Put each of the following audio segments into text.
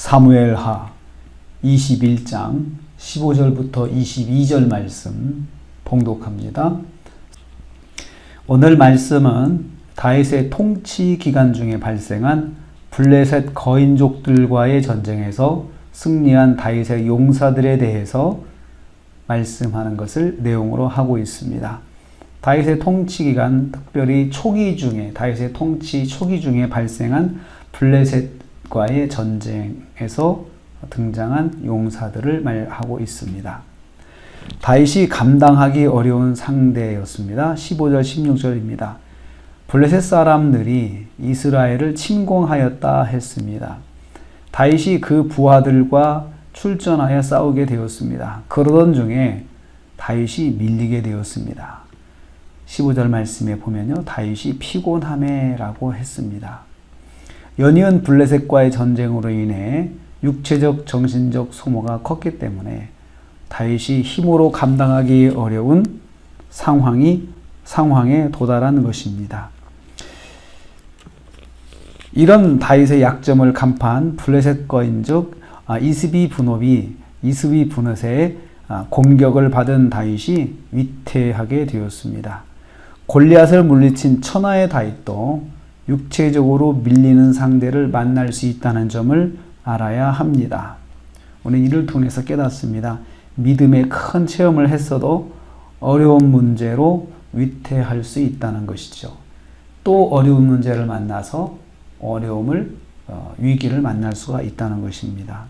사무엘하 21장 15절부터 22절 말씀 봉독합니다. 오늘 말씀은 다윗의 통치 기간 중에 발생한 블레셋 거인족들과의 전쟁에서 승리한 다윗의 용사들에 대해서 말씀하는 것을 내용으로 하고 있습니다. 다윗의 통치 기간 특별히 초기 중에 다윗의 통치 초기 중에 발생한 블레셋 과의 전쟁에서 등장한 용사들을 말하고 있습니다. 다윗이 감당하기 어려운 상대였습니다. 15절 16절입니다. 블레셋 사람들이 이스라엘을 침공하였다 했습니다. 다윗이 그 부하들과 출전하여 싸우게 되었습니다. 그러던 중에 다윗이 밀리게 되었습니다. 15절 말씀에 보면요. 다윗이 피곤함에라고 했습니다. 연이은 블레셋과의 전쟁으로 인해 육체적 정신적 소모가 컸기 때문에 다윗이 힘으로 감당하기 어려운 상황이 상황에 도달한 것입니다. 이런 다윗의 약점을 간파한 블레셋 거인족 아, 이스비 분업이 이스비 분업의 아, 공격을 받은 다윗이 위태하게 되었습니다. 골리앗을 물리친 천하의 다윗도 육체적으로 밀리는 상대를 만날 수 있다는 점을 알아야 합니다. 오늘 이를 통해서 깨닫습니다. 믿음의 큰 체험을 했어도 어려운 문제로 위태할 수 있다는 것이죠. 또 어려운 문제를 만나서 어려움을 어, 위기를 만날 수가 있다는 것입니다.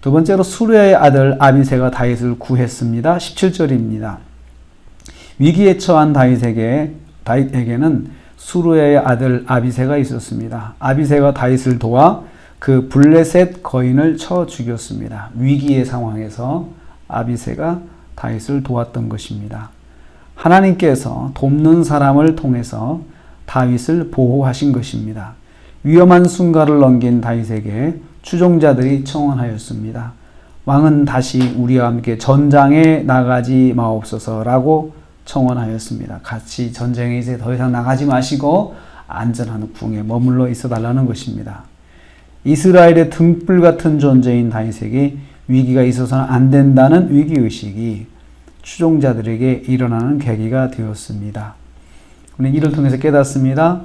두 번째로 수르의 아들 아비세가 다윗을 구했습니다. 17절입니다. 위기에 처한 다윗에게 다윗에게는 수르의 아들 아비세가 있었습니다. 아비세가 다윗을 도와 그 블레셋 거인을 쳐 죽였습니다. 위기의 상황에서 아비세가 다윗을 도왔던 것입니다. 하나님께서 돕는 사람을 통해서 다윗을 보호하신 것입니다. 위험한 순간을 넘긴 다윗에게 추종자들이 청원하였습니다. 왕은 다시 우리와 함께 전장에 나가지 마옵소서라고 청원하였습니다. 같이 전쟁에 이제 더 이상 나가지 마시고 안전한 궁에 머물러 있어 달라는 것입니다. 이스라엘의 등불 같은 존재인 다윗에게 위기가 있어서는 안 된다는 위기 의식이 추종자들에게 일어나는 계기가 되었습니다. 우리는 이를 통해서 깨닫습니다.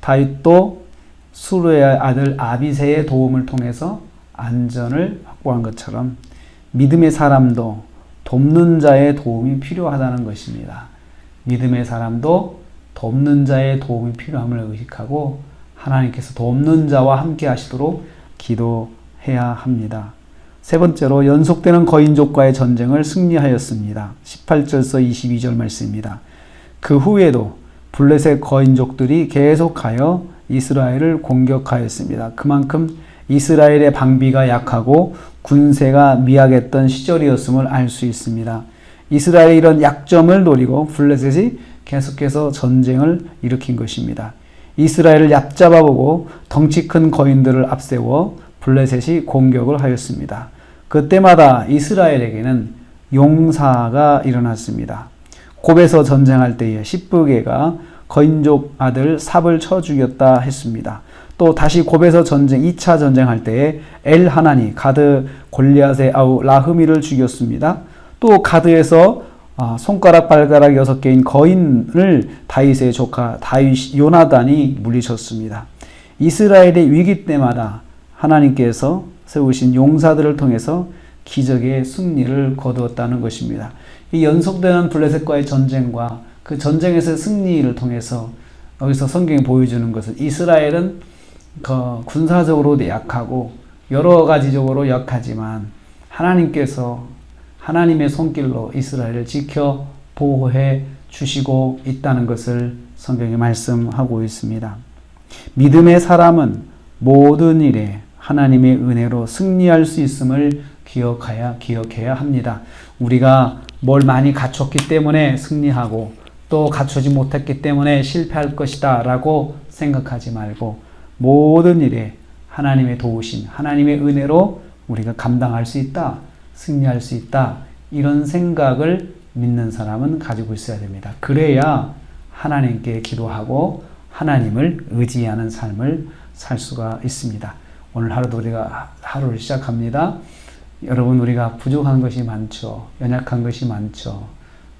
다윗도 수르의 아들 아비세의 도움을 통해서 안전을 확보한 것처럼 믿음의 사람도 돕는 자의 도움이 필요하다는 것입니다. 믿음의 사람도 돕는 자의 도움이 필요함을 의식하고 하나님께서 돕는 자와 함께 하시도록 기도해야 합니다. 세 번째로 연속되는 거인족과의 전쟁을 승리하였습니다. 18절서 22절 말씀입니다. 그 후에도 블레셋 거인족들이 계속하여 이스라엘을 공격하였습니다. 그만큼 이스라엘의 방비가 약하고 군세가 미약했던 시절이었음을 알 수 있습니다. 이스라엘의 이런 약점을 노리고 블레셋이 계속해서 전쟁을 일으킨 것입니다. 이스라엘을 얕잡아보고 덩치 큰 거인들을 앞세워 블레셋이 공격을 하였습니다. 그때마다 이스라엘에게는 용사가 일어났습니다. 곱에서 전쟁할 때에 십부개가 거인족 아들 삽을 쳐 죽였다 했습니다. 또 다시 곱에서 전쟁 2차 전쟁할 때에 엘 하나니 가드 골리앗의 아우 라흐미를 죽였습니다. 또 가드에서 아, 손가락 발가락 여섯 개인 거인을 다윗의 조카 다윗 요나단이 물리쳤습니다. 이스라엘의 위기 때마다 하나님께서 세우신 용사들을 통해서 기적의 승리를 거두었다는 것입니다. 이 연속되는 블레셋과의 전쟁과 그 전쟁에서 승리를 통해서 여기서 성경이 보여주는 것은 이스라엘은 그 군사적으로도 약하고 여러 가지적으로 약하지만 하나님께서 하나님의 손길로 이스라엘을 지켜 보호해 주시고 있다는 것을 성경이 말씀하고 있습니다. 믿음의 사람은 모든 일에 하나님의 은혜로 승리할 수 있음을 기억해야 기억해야 합니다. 우리가 뭘 많이 갖췄기 때문에 승리하고 또 갖추지 못했기 때문에 실패할 것이다라고 생각하지 말고 모든 일에 하나님의 도우심, 하나님의 은혜로 우리가 감당할 수 있다, 승리할 수 있다, 이런 생각을 믿는 사람은 가지고 있어야 됩니다. 그래야 하나님께 기도하고 하나님을 의지하는 삶을 살 수가 있습니다. 오늘 하루도 우리가 하루를 시작합니다. 여러분 우리가 부족한 것이 많죠. 연약한 것이 많죠.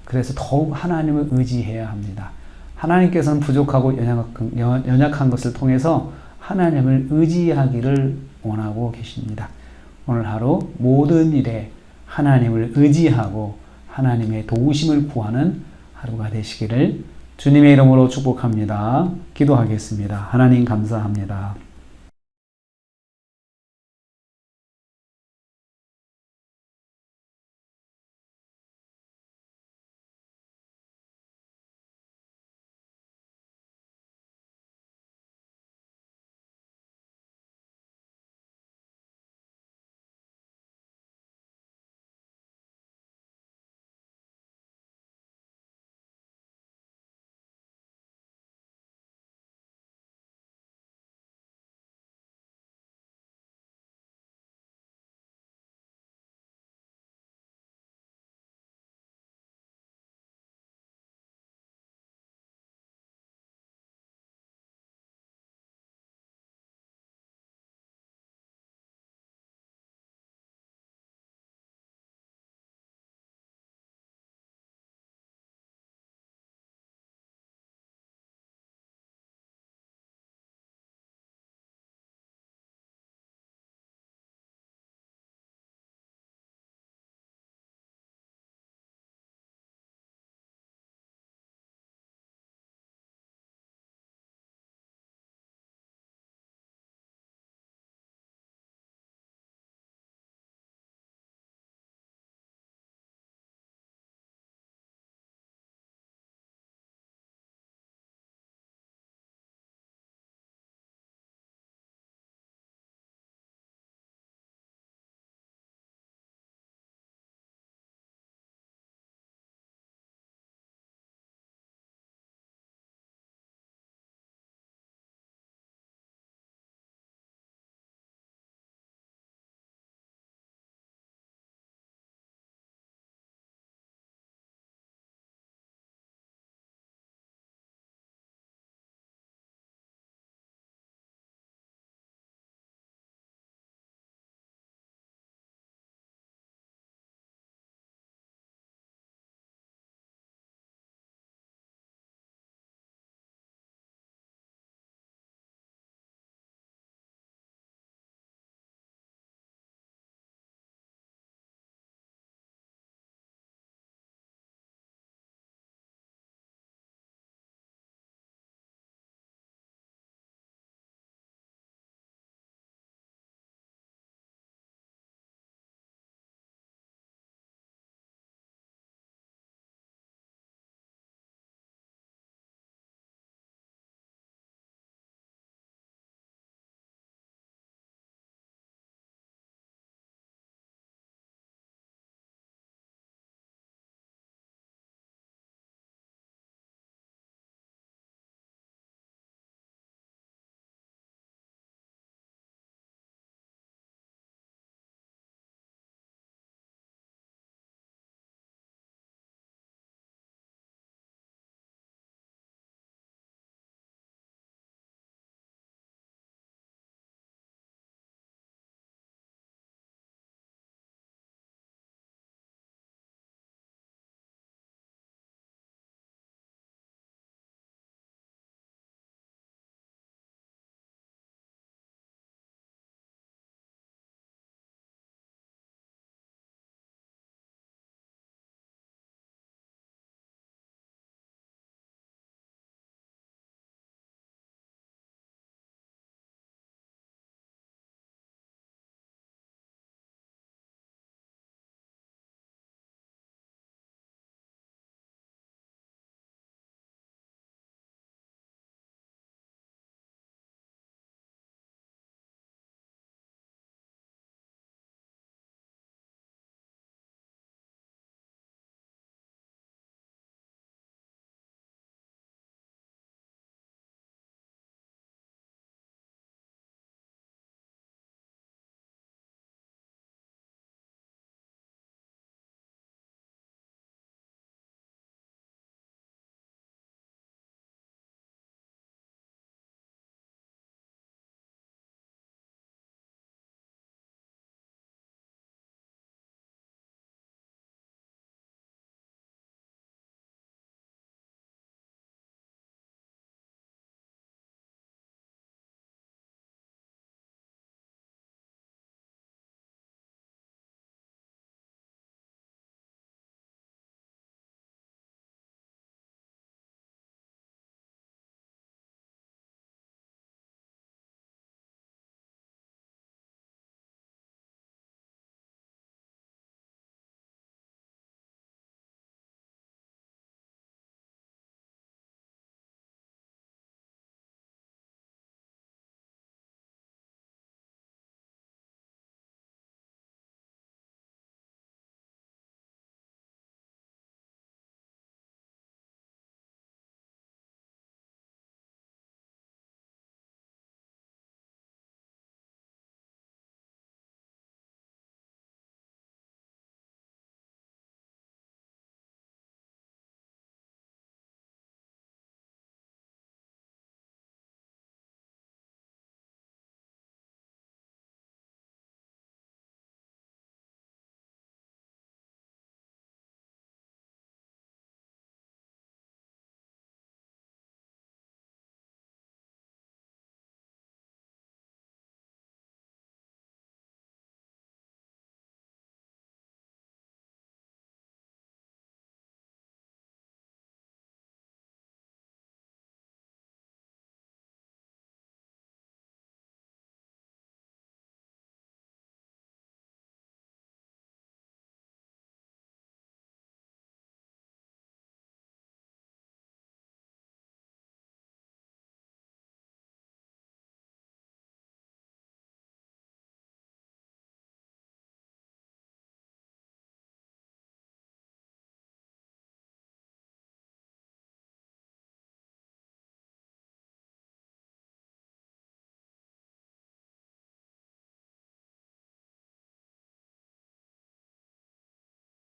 그래서 더욱 하나님을 의지해야 합니다. 하나님께서는 부족하고 연약한, 연- 연약한 것을 통해서 하나님을 의지하기를 원하고 계십니다. 오늘 하루 모든 일에 하나님을 의지하고 하나님의 도우심을 구하는 하루가 되시기를 주님의 이름으로 축복합니다. 기도하겠습니다. 하나님 감사합니다.